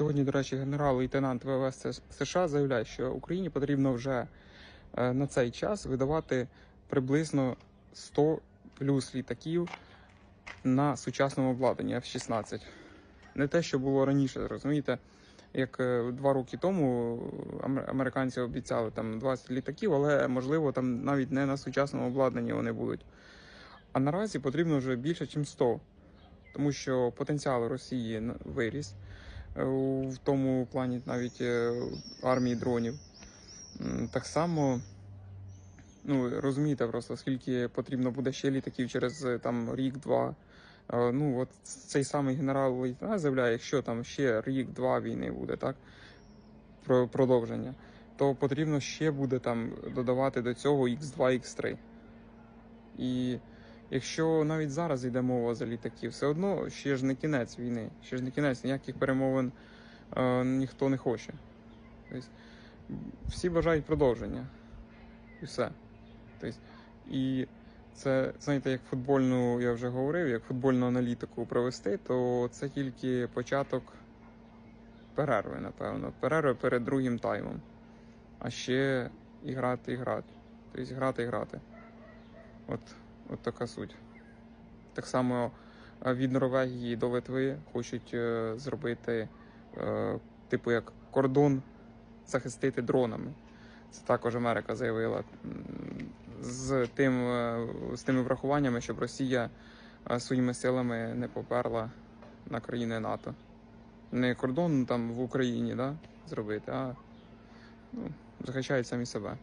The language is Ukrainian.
Сьогодні, до речі, генерал-лейтенант ВВС США заявляє, що Україні потрібно вже е, на цей час видавати приблизно 100 плюс літаків на сучасному обладнанні F-16. Не те, що було раніше, розумієте, як е, два роки тому американці обіцяли там 20 літаків, але можливо там навіть не на сучасному обладнанні вони будуть. А наразі потрібно вже більше, ніж 100, тому що потенціал Росії виріс е, в тому плані навіть е, армії дронів. Так само, ну розумієте просто, скільки потрібно буде ще літаків через е, там рік-два. Е, Ну, от цей самий генерал лейтенант заявляє, якщо там ще рік-два війни буде, так? Про продовження, то потрібно ще буде там додавати до цього X2, X3. І якщо навіть зараз йде мова за літаки, все одно ще ж не кінець війни, ще ж не кінець, ніяких перемовин е, ніхто не хоче. Тобто, всі бажають продовження. І все. Тобто, і це, знаєте, як футбольну, я вже говорив, як футбольну аналітику провести, то це тільки початок перерви, напевно. Перерви перед другим таймом. А ще і грати, і грати. Тобто грати, і грати. От, от така суть. Так само е, від Норвегії до Литви хочуть е, зробити, е, типу, як кордон захистити дронами. Це також Америка заявила з тим з тими врахуваннями, щоб Росія своїми силами не поперла на країни НАТО. Не кордон там в Україні да, зробити, а ну, захищають самі себе.